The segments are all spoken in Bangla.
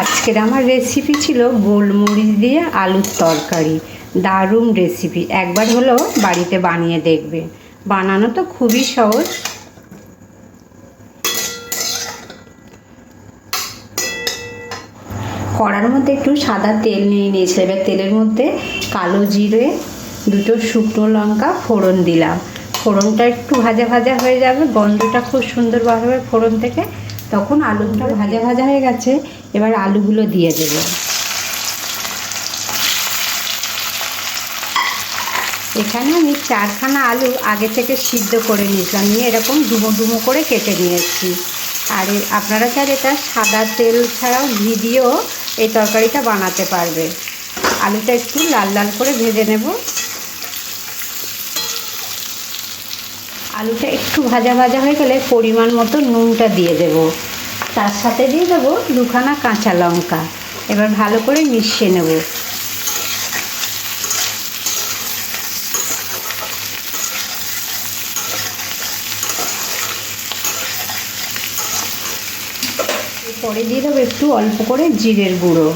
আজকের আমার রেসিপি ছিল গোলমরিচ দিয়ে আলুর তরকারি। দারুণ রেসিপি একবার হলেও বাড়িতে বানিয়ে দেখবে। বানানো তো খুবই সহজ। কড়ার মধ্যে একটু সাদা তেল নিয়ে নিয়েছি এবার তেলের মধ্যে কালো জিরে, দুটো শুকনো লঙ্কা, ফোড়ন দিলাম। ফোড়নটা একটু ভাজা ভাজা হয়ে যাবে। গন্ধটা খুব সুন্দর বার হবে ফোড়ন থেকে। তখন আলুটা ভাজা ভাজা হয়ে গেছে এবার আলুগুলো দিয়ে দেবো। এখানে আমি চারখানা আলু আগে থেকে সিদ্ধ করে নিয়েছিলাম। নিয়ে এরকম ডুমো ডুমো করে কেটে নিয়েছি। আর আপনারা চাইলে এটা সাদা তেল ছাড়াও ঘি দিয়েও এই তরকারিটা বানাতে পারবে। আলুটা একটু লাল লাল করে ভেজে নেব। আলুটা একটু ভাজা ভাজা হয়ে গেলে পরিমাণ মতো নুনটা দিয়ে দেব। তার সাথে দিয়ে দেবো দুখানা কাঁচা লঙ্কা। এবার ভালো করে মিশিয়ে নেব। পরে দিয়ে দেবো একটু অল্প করে জিরের গুঁড়ো।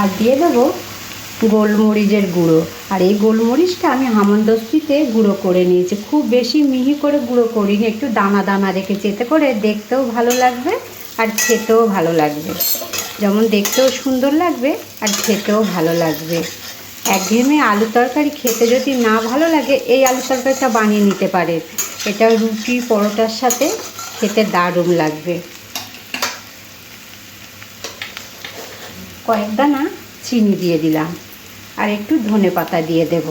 আর দিয়ে দেবো গোলমরিচের গুঁড়ো। আর এই গোলমরিচটা আমি হামনদস্তিতে গুঁড়ো করে নিয়েছি। খুব বেশি মিহি করে গুঁড়ো করিনি, একটু দানা দানা রেখেছি। এতে করে দেখতেও ভালো লাগবে আর খেতেও ভালো লাগবে। যেমন দেখতেও সুন্দর লাগবে আর খেতেও ভালো লাগবে। একঘেয়েমে আলু তরকারি খেতে যদি না ভালো লাগে, এই আলু তরকারিটা বানিয়ে নিতে পারে। এটা রুটি, পরোটার সাথে খেতে দারুণ লাগবে। কয়েক দানা চিনি দিয়ে দিলাম। আর একটু ধনে পাতা দিয়ে দেব।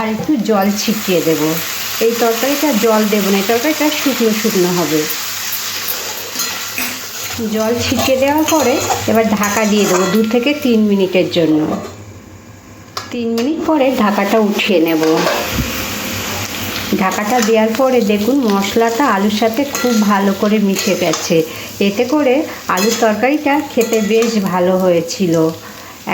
আর একটু জল ছিটিয়ে দেব। এই তরকারিটা জল দেব না, এই তরকারিটা শুকনো শুকনো হবে। জল ছিটিয়ে দেওয়ার পরে এবার ঢাকা দিয়ে দেবো দু থেকে তিন মিনিটের জন্য। তিন মিনিট পরে ঢাকাটা উঠিয়ে নেব। ঢাকাটা দেওয়ার পরে দেখুন মশলাটা আলুর সাথে খুব ভালো করে মিশে গেছে। এতে করে আলুর তরকারিটা খেতে বেশ ভালো হয়েছিল।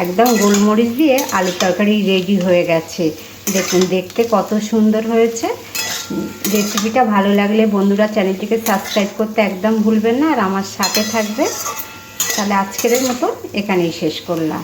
একদম গোলমরিচ দিয়ে আলুর তরকারি রেডি হয়ে গেছে। দেখুন, দেখতে কত সুন্দর হয়েছে। রেসিপিটা ভালো লাগলে বন্ধুরা চ্যানেলটিকে সাবস্ক্রাইব করতে একদম ভুলবেন না আর আমার সাথে থাকবে তাহলে আজকের মতো এখানেই শেষ করলাম।